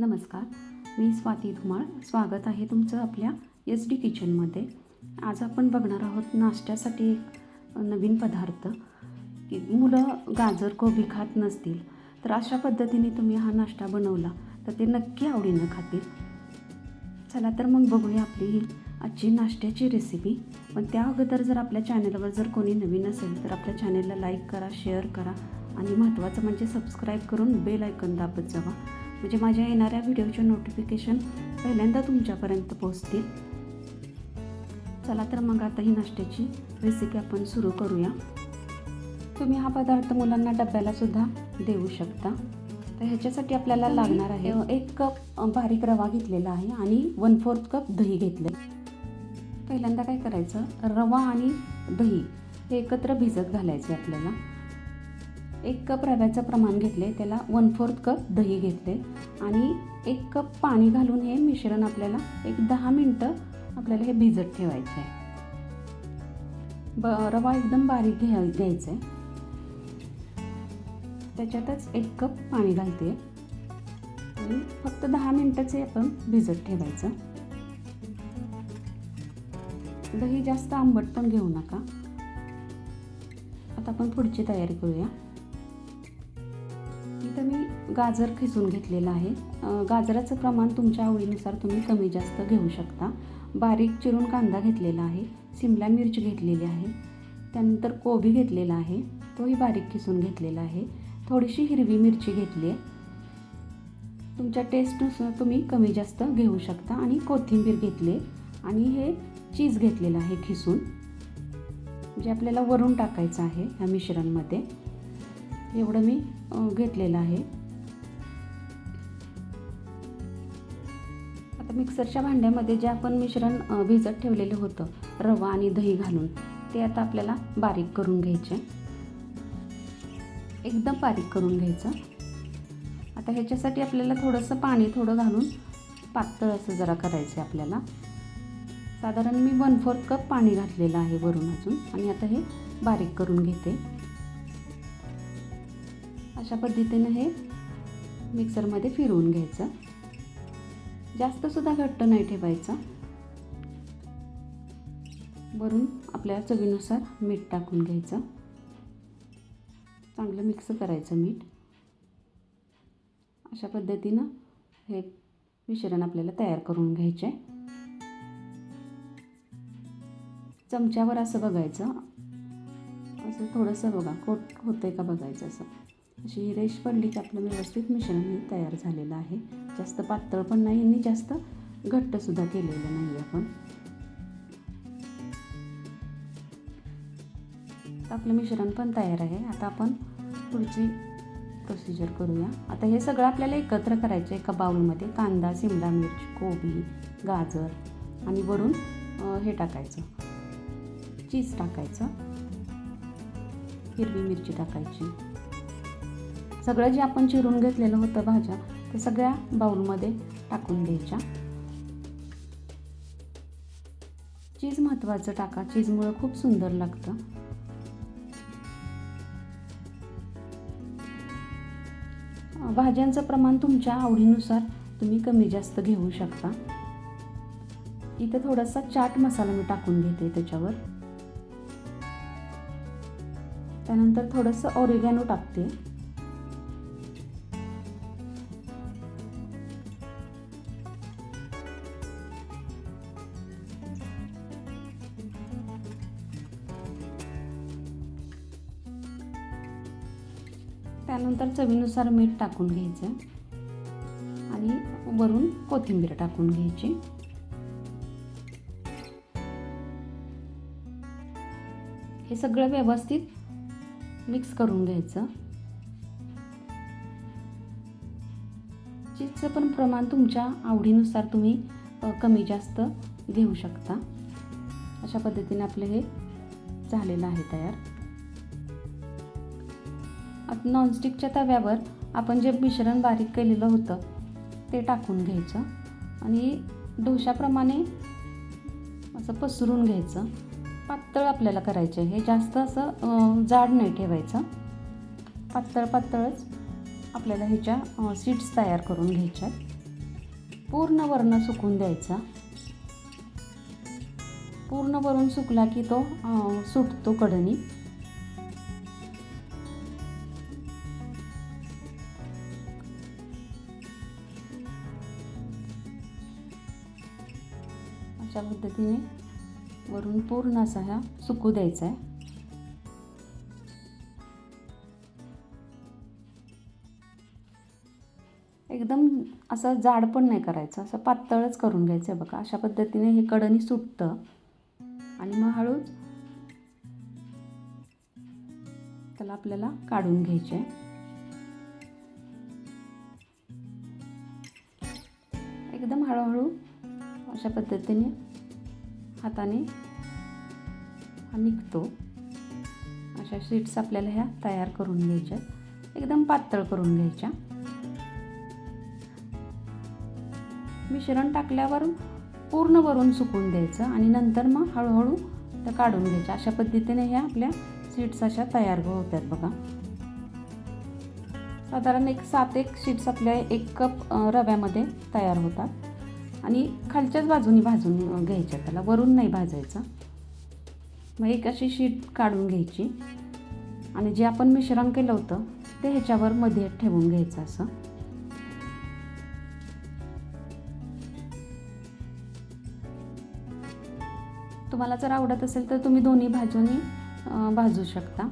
नमस्कार मी स्वाती धुमाळ. स्वागत आहे तुमचं आपल्या एस डी किचनमध्ये आज आपण बघणार आहोत नाश्त्यासाठी एक नवीन पदार्थ की मुलं गाजर कोबी खात नसतील तर अशा पद्धतीने तुम्ही हा नाश्ता बनवला तर ते नक्की आवडीनं खातील. चला तर मग बघूया आपली ही आजची नाश्त्याची रेसिपी पण त्या अगोदर जर आपल्या चॅनलवर जर कोणी नवीन असेल तर आपल्या चॅनलला लाईक करा शेअर करा. आणि महत्त्वाचं म्हणजे सबस्क्राईब करून बेल ऐकन दाबत जावा. म्हणजे माझ्या येणाऱ्या व्हिडिओचे नोटिफिकेशन पहिल्यांदा तुमच्यापर्यंत पोहोचतील. चला तर मग आता ही नाश्त्याची रेसिपी आपण सुरू करूया. तुम्ही हा पदार्थ मुलांना डब्याला सुद्धा देऊ शकता. तर ह्याच्यासाठी आपल्याला लागणार आहे एक कप बारीक रवा घेतलेला आहे आणि वन फोर्थ कप दही घेतलं पहिल्यांदा काय करायचं? रवा आणि दही हे एकत्र भिजत घालायचे आपल्याला. एक कप रव्याचं प्रमाण घेतले त्याला वन फोर्थ कप दही घेतले आणि एक कप पाणी घालून हे मिश्रण आपल्याला एक दहा मिनटं आपल्याला हे भिजत ठेवायचं आहे ब रवा एकदम बारीक घ्या घ्यायचा आहे त्याच्यातच एक कप पाणी घालते. आणि फक्त दहा मिनटाचे हे आपण भिजत ठेवायचं. दही जास्त आंबट पण घेऊ नका. आता आपण पुढची तयारी करूया. गाजर खिसून घेतलेलं आहे. गाजराचं प्रमाण तुमच्या आवडीनुसार तुम्ही कमी जास्त घेऊ शकता. बारीक चिरून कांदा घेतलेला आहे. सिमला मिरच घेतलेली आहे. त्यानंतर कोबी घेतलेला आहे. तोही बारीक खिसून घेतलेला आहे. थोडीशी हिरवी मिरची घेतली आहे. तुमच्या टेस्टनुसार तुम्ही कमी जास्त घेऊ शकता आणि कोथिंबीर घेतली आणि हे चीज घेतलेलं आहे खिसून जे आपल्याला वरून टाकायचं आहे ह्या मिश्रणमध्ये. एवढं मी घेतलेलं आहे. आता मिक्सरच्या भांड्यामध्ये जे आपण मिश्रण भिजत ठेवलेलं होतं रवा आणि दही घालून ते आता आपल्याला बारीक करून घ्यायचे. एकदम बारीक करून घ्यायचं. आता ह्याच्यासाठी आपल्याला थोडंसं पाणी थोडं घालून पातळ असं जरा करायचं आहे आपल्याला. साधारण मी वन फोर्थ कप पाणी घातलेलं आहे वरून अजून आणि आता हे बारीक करून घेते. अशा पद्धतीनं हे मिक्सरमध्ये फिरवून घ्यायचं. जास्तसुद्धा घट्ट नाही ठेवायचं. वरून आपल्या चवीनुसार मीठ टाकून घ्यायचं. चांगलं मिक्स करायचं मीठ. अशा पद्धतीनं हे मिश्रण आपल्याला तयार करून घ्यायचे. आहे चमच्यावर असं बघायचं. असं थोडंसं बघा कोट होतं आहे का बघायचं असं. अशी रेश पडली की आपलं व्यवस्थित मिश्रण हे तयार झालेलं आहे. जास्त पातळ पण नाही आणि जास्त घट्टसुद्धा केलेलं नाही आपण. आपलं मिश्रण पण तयार आहे. आता आपण पुढची प्रोसिजर करूया. आता हे सगळं आपल्याला एकत्र करायचं एका बाउलमध्ये. कांदा शिमला मिर्च कोबी गाजर आणि वरून हे टाकायचं. चीज टाकायचं. हिरवी मिरची टाकायची. सगळं जे आपण चिरून घेतलेलं होतं भाज्या ते सगळ्या बाउलमध्ये टाकून द्यायच्या. चीज महत्त्वाचं टाका. चीजमुळं खूप सुंदर लागतं. भाज्यांचं प्रमाण तुमच्या आवडीनुसार तुम्ही कमी जास्त घेऊ शकता. इथं थोडासा चाट मसाला मी टाकून घेते त्याच्यावर. त्यानंतर थोडंसं ऑरिगॅनो टाकते. त्यानंतर चवीनुसार मीठ टाकून घ्यायचं. आणि वरून कोथिंबीर टाकून घ्यायची. हे सगळं व्यवस्थित मिक्स करून घ्यायचं. चीजचं पण प्रमाण तुमच्या आवडीनुसार तुम्ही कमी जास्त घेऊ शकता. अशा पद्धतीने आपलं हे झालेलं आहे तयार. नॉनस्टिकच्या तव्यावर आपण जे मिश्रण बारीक केलेलं होतं ते टाकून घ्यायचं. आणि डोशाप्रमाणे असं पसरून घ्यायचं. पातळ आपल्याला करायचं आहे हे. जास्त असं जाड नाही ठेवायचं. पातळ पातळच आपल्याला ह्याच्या सीड्स तयार करून घ्यायच्या. पूर्ण वर्ण सुकून द्यायचा. पूर्ण वरून सुकला की तो सुटतो कडणी अशा पद्धतीने वरून पूर्ण असा ह्या सुकू द्यायचा आहे. एकदम असं जाड पण नाही करायचं असं पातळच करून घ्यायचं आहे बघा. अशा पद्धतीने हे कडणी सुटतं. आणि मग हळूच त्याला आपल्याला काढून घ्यायचे आहे. एकदम हळूहळू अशा पद्धतीने हाताने हा निघतो. अशा शीट्स आपल्याला ह्या तयार करून घ्यायच्या. एकदम पातळ करून घ्यायच्या. मिश्रण टाकल्यावर पूर्ण वरून सुकून द्यायचं आणि नंतर मग हळूहळू त्या काढून घ्यायच्या अशा पद्धतीने ह्या आपल्या सीट्स अशा तयार होतात बघा. साधारण एक सात एक शीट्स आपल्या एक कप रव्यामध्ये तयार होतात. आणि खालच्याच बाजूनी भाजून घ्यायच्या त्याला. वरून नाही भाजायचं. मग एक अशी शीट काढून घ्यायची. आणि जे आपण मिश्रण केलं होतं ते ह्याच्यावर मध्ये ठेवून घ्यायचं असं. तुम्हाला जर आवडत असेल तर तुम्ही दोन्ही बाजूनी भाजू शकता.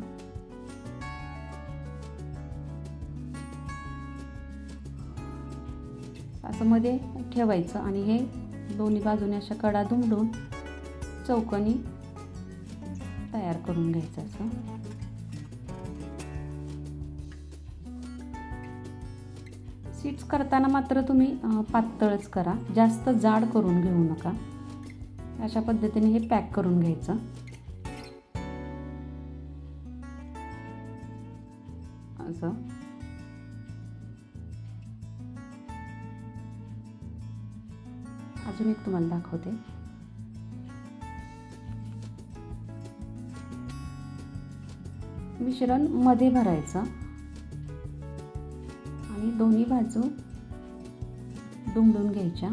असं मध्ये ठेवायचं आणि हे दोन्ही बाजूने अशा कडा दुमडून चौकनी तयार करून घ्यायचं असं. सीट्स करताना मात्र तुम्ही पातळच करा. जास्त जाड करून घेऊ नका. अशा पद्धतीने हे पॅक करून घ्यायचं. असं. अजून एक तुम्हाला दाखवते. मिश्रणमध्ये भरायचं. आणि दोन्ही बाजू दुमडून घ्यायच्या.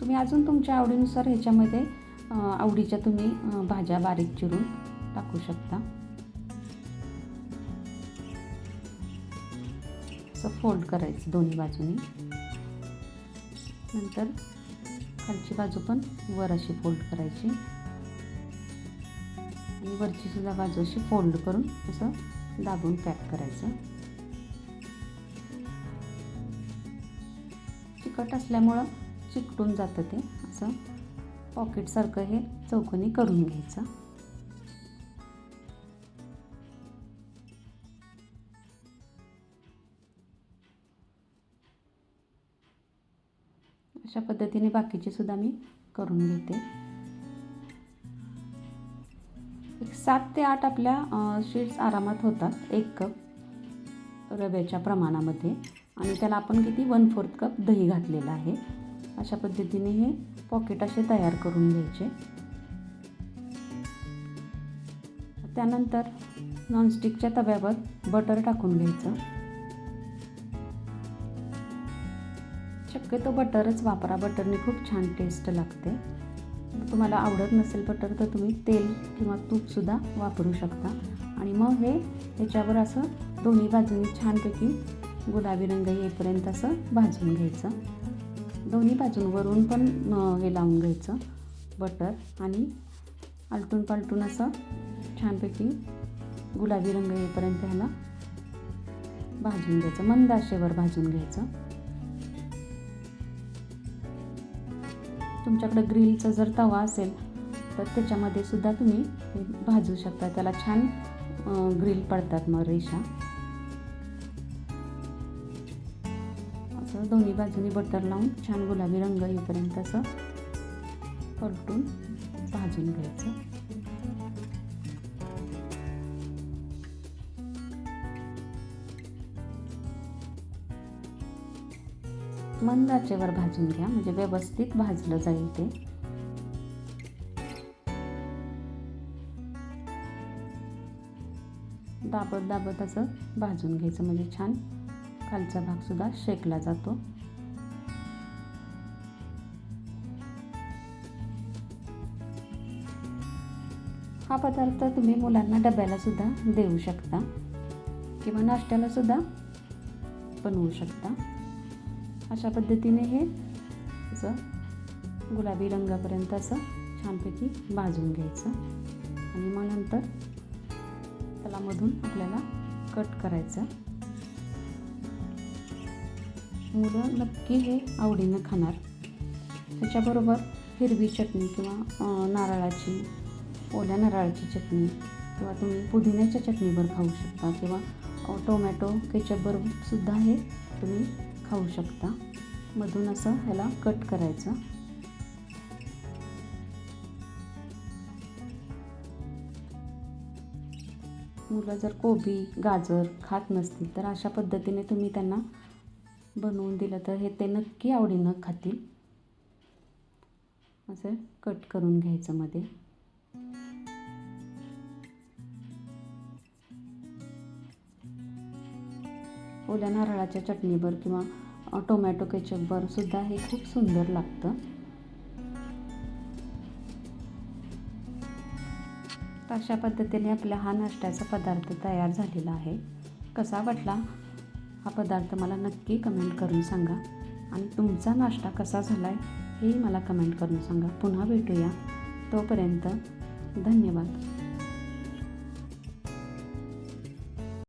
तुम्ही अजून तुमच्या आवडीनुसार ह्याच्यामध्ये आवडीच्या तुम्ही भाज्या बारीक चिरून टाकू शकता. असं फोल्ड करायचं दोन्ही बाजूनी. नंतर खालची बाजू पण वर अशी फोल्ड करायची. आणि वरची सुद्धा बाजू अशी फोल्ड करून असं दाबून पॅक करायचं. चिकट असल्यामुळं चिकटून जातं ते. असं पॉकेटसारखं हे चौकोनी करून घ्यायचं. अशा पद्धतीने बाकीचे सुद्धा मी करून घेते. एक सात ते आठ आपल्या शीट्स आरामात होतात एक कप रव्याच्या प्रमाणामध्ये. आणि त्याला आपण किती? वन फोर्थ कप दही घातलेलं आहे. अशा पद्धतीने हे पॉकेट असे तयार करून घ्यायचे. त्यानंतर नॉनस्टिकच्या तव्यावर बटर टाकून घ्यायचं. शक्यतो बटरच वापरा. बटरने खूप छान टेस्ट लागते. तुम्हाला आवडत नसेल बटर तर तुम्ही तेल किंवा तूपसुद्धा वापरू शकता. आणि मग हे ह्याच्यावर असं दोन्ही बाजूंनी छानपैकी गुलाबी रंग येईपर्यंत असं भाजून घ्यायचं. दोन्ही बाजूंवरून पण हे लावून घ्यायचं. बटर आणि आलटून पालटून असं छानपैकी गुलाबी रंग येईपर्यंत ह्याला भाजून घ्यायचं. मंद आशेवर भाजून घ्यायचं. तुमच्याकडे ग्रिलचा जर तवा असेल तर त्याच्यामध्ये सुद्धा तुम्ही भाजू शकता. त्याला छान ग्रिल पडतात मग रेषा. असं दोन्ही बाजूनी बटर लावून छान गुलाबी रंग येईपर्यंत असं पलटून भाजून घ्यायचं. मंद आचेवर भाजून घ्या म्हणजे व्यवस्थित भाजलं जाईल ते. दाबत दाबत असं भाजून घ्यायचं म्हणजे छान खालचा भागसुद्धा शेकला जातो. हा पदार्थ तुम्ही मुलांना डब्याला सुद्धा देऊ शकता किंवा नाश्त्याला सुद्धा बनवू शकता. अशा पद्धतीने हे असं गुलाबी रंगापर्यंत असं छानपैकी भाजून घ्यायचं. आणि मग नंतर त्याला मधून आपल्याला कट करायचं. मुलं नक्की हे आवडीनं खाणार. त्याच्याबरोबर हिरवी चटणी किंवा नारळाची ओल्या नारळाची चटणी किंवा तुम्ही पुदिन्याच्या चटणीवर खाऊ शकता किंवा टोमॅटो केचपबरोबर सुद्धा हे तुम्ही खाऊ शकता. मधून असं ह्याला कट करायचं. मुलं जर कोबी गाजर खात नसतील तर अशा पद्धतीने तुम्ही त्यांना बनवून दिलं तर हे ते नक्की आवडीनं खातील. असं कट करून घ्यायचं मध्ये. ओल्या नारळाच्या चटणीवर किंवा टोमॅटो केचपवर सुद्धा हे खूप सुंदर लागतं. तर अशा पद्धतीने आपला हा नाश्त्याचा पदार्थ तयार झालेला आहे. कसा वाटला? हा पदार्थ मला नक्की कमेंट करून सांगा. आणि तुमचा नाश्ता कसा झाला आहे हेही मला कमेंट करून सांगा. पुन्हा भेटूया. तोपर्यंत धन्यवाद.